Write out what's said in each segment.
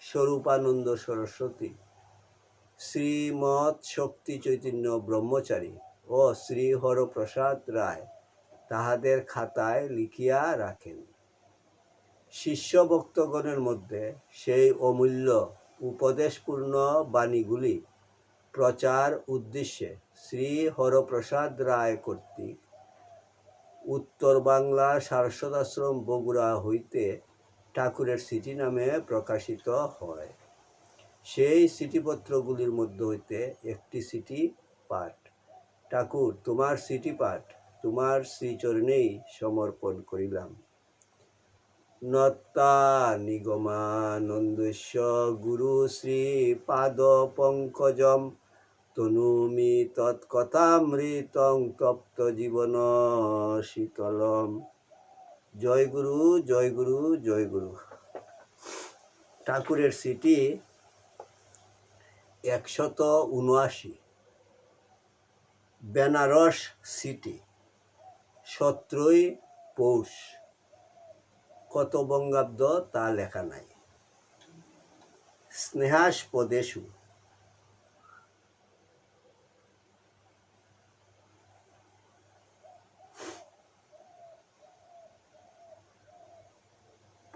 স্বরূপানন্দ সরস্বতী। শ্রীমৎ শক্তি চৈতন্য ব্রহ্মচারী ও শ্রী হরপ্রসাদ রায় তাহাদের খাতায় লিখিয়া রাখেন। শিষ্য ভক্তগণের মধ্যে সেই অমূল্য উপদেশপূর্ণ বাণীগুলি প্রচার উদ্দেশ্যে শ্রী হরপ্রসাদ রায় কর্তৃক উত্তর বাংলা সারস্বতাশ্রম বগুড়া হইতে ঠাকুরের সিটি নামে প্রকাশিত হয়। সেই চিঠিপত্রগুলির মধ্যে হইতে একটি চিঠি পাঠ। ঠাকুর, তোমার সিটি পাঠ, তোমার শ্রীচরণেই সমর্পণ করিলাম। নত্তা নিগমানন্দেশ্য গুরু শ্রী পাদ পঙ্কজম তনুমি তৎকথামৃতং তপ্ত জীবন শীতলম। জয় গুরু জয় গুরু জয় গুরু। ঠাকুরের সিটি একশত উনআশি। বেনারস সিটি সতেরোই পৌষ। কত বঙ্গাব্দ তা লেখা নাই। স্নেহাস স্নেহাস্পদেশু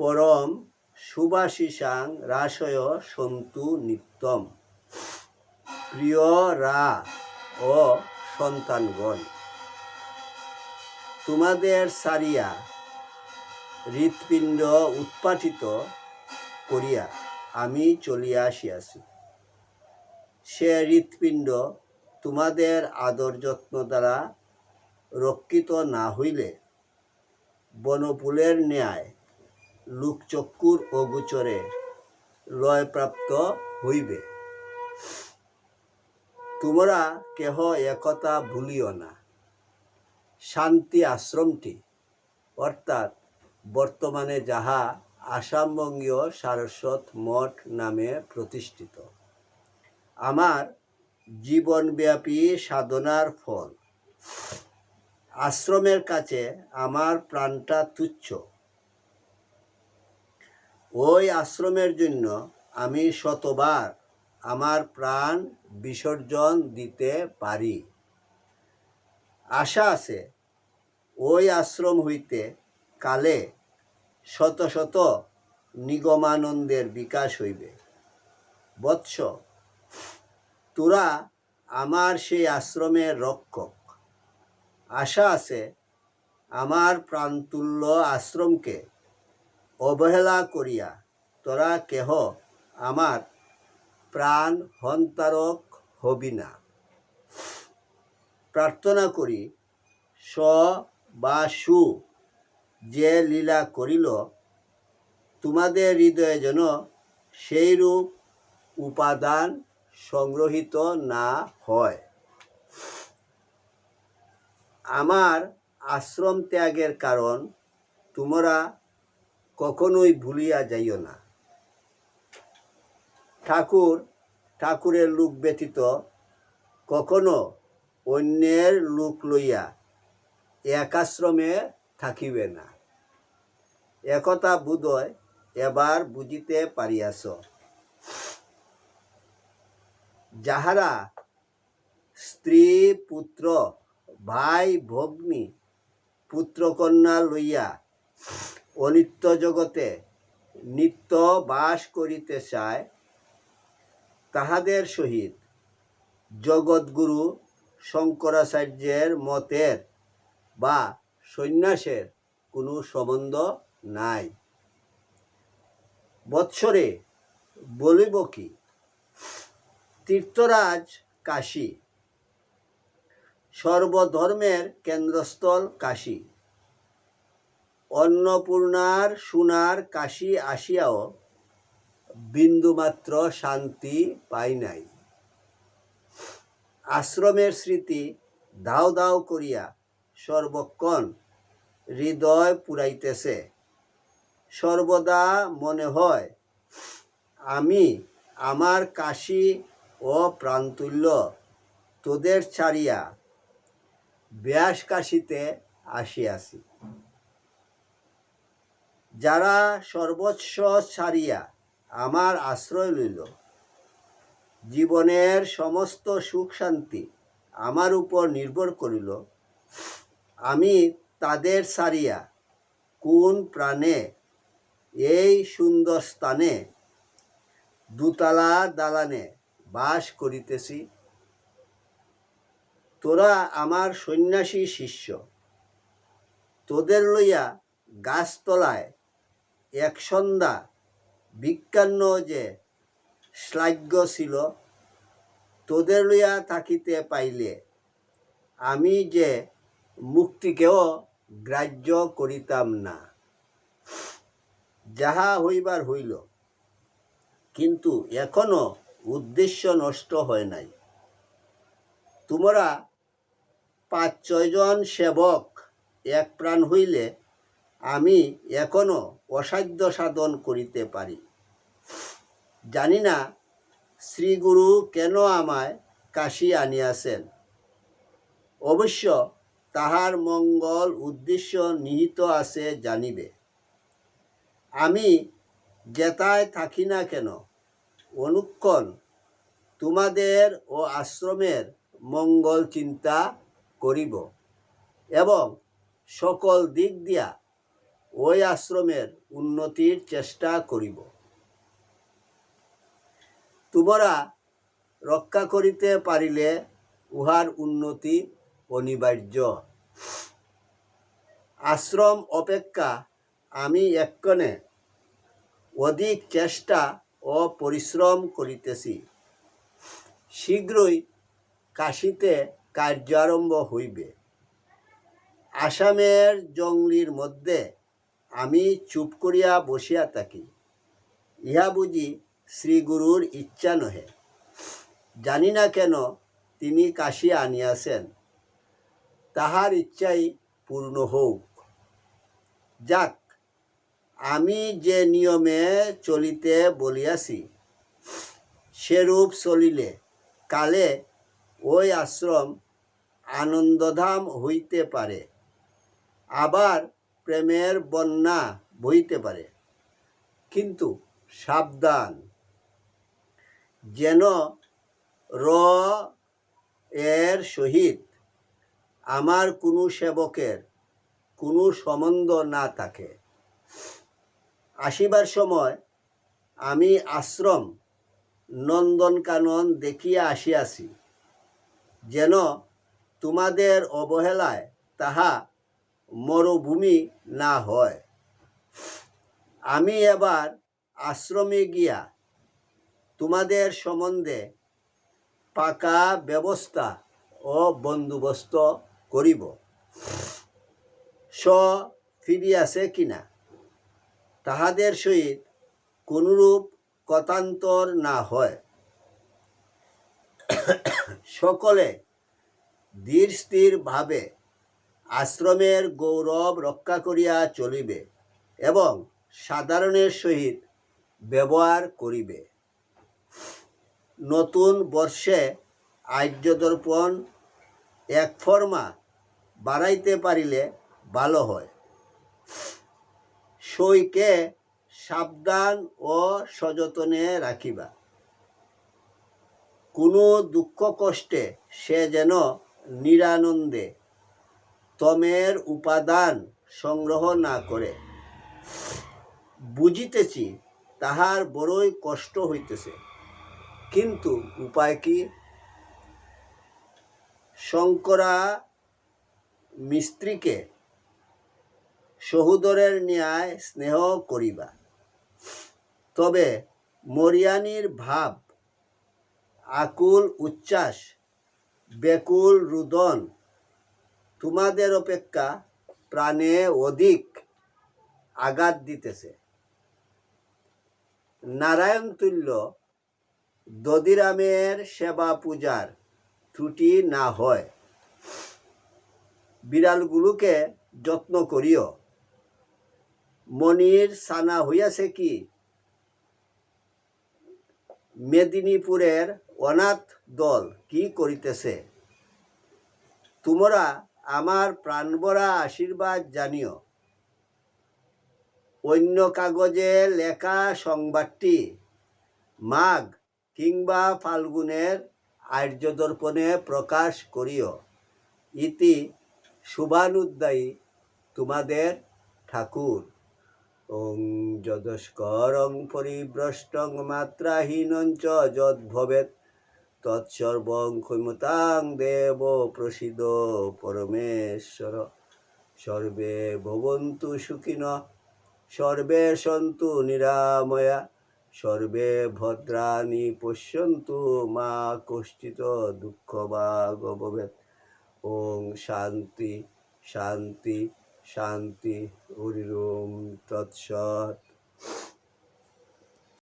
পরম সুভাষিসাং রাসয় সন্তু নিত্যম। প্রিয় রা ও সন্তানগণ, তোমাদের সারিয়া হৃৎপিণ্ড উৎপাটিত করিয়া আমি চলিয়া আসিয়াছি। সে হৃৎপিণ্ড তোমাদের আদর যত্ন দ্বারা রক্ষিত না হইলে বনপুলের ন্যায় লোকচক্ষুর অগোচরে লয়প্রাপ্ত হইবে। তোমরা কেহ একথা ভুলিও না। শান্তি আশ্রমটি, অর্থাৎ বর্তমানে যাহা আসামবঙ্গীয় সারস্বত মঠ নামে প্রতিষ্ঠিত। আমার জীবনব্যাপী সাধনার ফল। আশ্রমের কাছে আমার প্রাণটা তুচ্ছ। ওই আশ্রমের জন্য আমি শতবার আমার প্রাণ বিসর্জন দিতে পারি। আশা আছে, ওই আশ্রম হইতে কালে শত শত নিগমানন্দের বিকাশ হইবে। বৎস, তোরা আমার সেই আশ্রমের রক্ষক। আশা আছে, আমার প্রাণতুল্য আশ্রমকে অবহেলা করিয়া, তোরা কেহ? আমার প্রাণ হন্তারক হবি না। প্রার্থনা করি, স বা সু যে লীলা করিল, তোমাদের হৃদয়ে যেন সেইরূপ উপাদান সংগ্রহিত না হয়। আমার আশ্রম ত্যাগের কারণ, তোমরা কখনোই ভুলিয়া যাইও না। ঠাকুর, ঠাকুরের লোক ব্যতীত কখনো অন্যের লোক লইয়া এক আশ্রমে থাকিবে না। একথা বোধয় এবার বুঝিতে পারিয়াছ। যাহারা স্ত্রী, পুত্র, ভাই, ভগ্নী, পুত্রকন্যা লইয়া অনিত্য জগতে নিত্য বাস করিতে চায়, তাহাদের সহিত জগৎগুরু শঙ্করাচার্যের মতের বা সন্ন্যাসের কোনো সম্বন্ধ নাই। বৎসরে বলিব কি, তীর্থরাজ কাশী, সর্বধর্মের কেন্দ্রস্থল কাশী। অন্নপূর্ণার সোনার কাশী আসিয়াও বিন্দুমাত্র শান্তি পাই নাই। আশ্রমের স্মৃতি দাও দাও করিয়া সর্বক্ষণ হৃদয় পুরাইতেছে। সর্বদা মনে হয়, আমি আমার কাশী ও প্রান্তুল্য তোদের ছাড়িয়া ব্যাস কাশিতে আসিয়াছি। যারা সর্বস্ব ছাড়িয়া আমার আশ্রয় লইল, জীবনের সমস্ত সুখ শান্তি আমার উপর নির্ভর করিল, আমি তাদের ছাড়িয়া কোন প্রাণে এই সুন্দর স্থানে দুতলা দালানে বাস করিতেছি? তোরা আমার সন্ন্যাসী শিষ্য, তোদের লইয়া গাছতলায় এক সন্ধ্যা বিজ্ঞান্য যে শ্লাঘ্য ছিল, তোদের লইয়া থাকিতে পাইলে আমি যে মুক্তিকেও গ্রাহ্য করিতাম না। যাহা হইবার হইল, কিন্তু এখনও উদ্দেশ্য নষ্ট হয় নাই। তোমরা পাঁচ ছয়জন সেবক এক প্রাণ হইলে আমি এখনও অসাধ্য সাধন করিতে পারি। জানি না শ্রীগুরু কেন আমায় কাশী আনিয়াছেন। অবশ্য তাহার মঙ্গল উদ্দেশ্য নিহিত আছে জানিবে। আমি যেতায় থাকি না কেন? অনুক্ষণ, তোমাদের ও আশ্রমের মঙ্গল চিন্তা করিব এবং সকল দিক দিয়া ওই আশ্রমের উন্নতির চেষ্টা করিব। তোমরা রক্ষা করিতে পারিলে উহার উন্নতি অনিবার্য। আশ্রম অপেক্ষা আমি এক্ষণে অধিক চেষ্টা ও পরিশ্রম করিতেছি। শীঘ্রই কাশিতে কার্য আরম্ভ হইবে। আসামের জঙ্গলির মধ্যে আমি চুপ করিয়া বসিয়া থাকি, ইহা বুঝি শ্রীগুরুর ইচ্ছা নহে। জানি না কেন তিনি কাশী আনিয়াছেন, তাহার ইচ্ছাই পূর্ণ হোক। যাক, আমি যে নিয়মে চলিতে বলিয়াছি, সেরূপ চলিলে কালে ওই আশ্রম আনন্দধাম হইতে পারে। আবার প্রেমের বন্যা বইতে পারে। কিন্তু সাবধান। যেন র এর সহিত আমার কোনো সেবকের কোনো সম্বন্ধ না থাকে। আসিবার সময় আমি আশ্রম নন্দনকানন দেখিয়া আসিয়াছি। যেন তোমাদের অবহেলায় তাহা মরুভূমি না হয়। আমি এবার আশ্রমে গিয়া তোমাদের সম্বন্ধে পাকা ব্যবস্থা ও বন্দোবস্ত করিব। স ফিরিয়াছে কিনা? তাহাদের সহিত কোনরূপ কথান্তর না হয়। সকলে ধীর স্থিরভাবে আশ্রমের গৌরব রক্ষা করিয়া চলিবে এবং সাধারণের সহিত ব্যবহার করিবে। নতুন বর্ষে আর্য দর্পণ এক ফর্মা বাড়াইতে পারিলে ভালো হয়। সইকে সাবধান ও সযতনে রাখিবা। কোনো দুঃখ কষ্টে সে যেন নিরানন্দে তমের উপাদান সংগ্রহ না করে। বুঝিতেছি, তাহার বড়ই কষ্ট হইতেছে। কিন্তু উপায় কি? শঙ্করা মিস্ত্রিকে সহুদরের ন্যায় স্নেহ করিবা। তবে মরিয়ানির ভাব, আকুল উচ্ছ্বাস বেকুল রুদন তোমাদের অপেক্ষা প্রাণে অধিক আঘাত দিতেছে। নারায়ণ তুল্য দদিরামের সেবা পূজার ত্রুটি না হয়। বিড়ালগুলোকে যত্ন করিও। মনির সানা হইয়াছে কি? মেদিনীপুরের অনাথ দল কি করিতেছে? তোমরা আমার প্রাণভরা আশীর্বাদ জানিও। অন্য কাগজে লেখা সংবাদটি মাঘ কিংবা ফাল্গুনের আর্যদর্পণে প্রকাশ করিও। ইতি শুভানুদ্দায়ী তোমাদের ঠাকুর। ওং যদস্করং পরিভ্রষ্টং মাত্রাহীনং চ যদ ভবেত তৎসর্বং ক্ষমতাং দেব প্রসিদ পরমেশ্বর। সর্বে ভবন্তু সুখিন, সর্বে সন্তু নিরাময়া, সর্বে ভদ্রাণি পশ্যন্তু মা কষ্টিত দুঃখ বা ভবেত ওং শান্তি শান্তি শান্তি, হরিরোম তৎসৎ।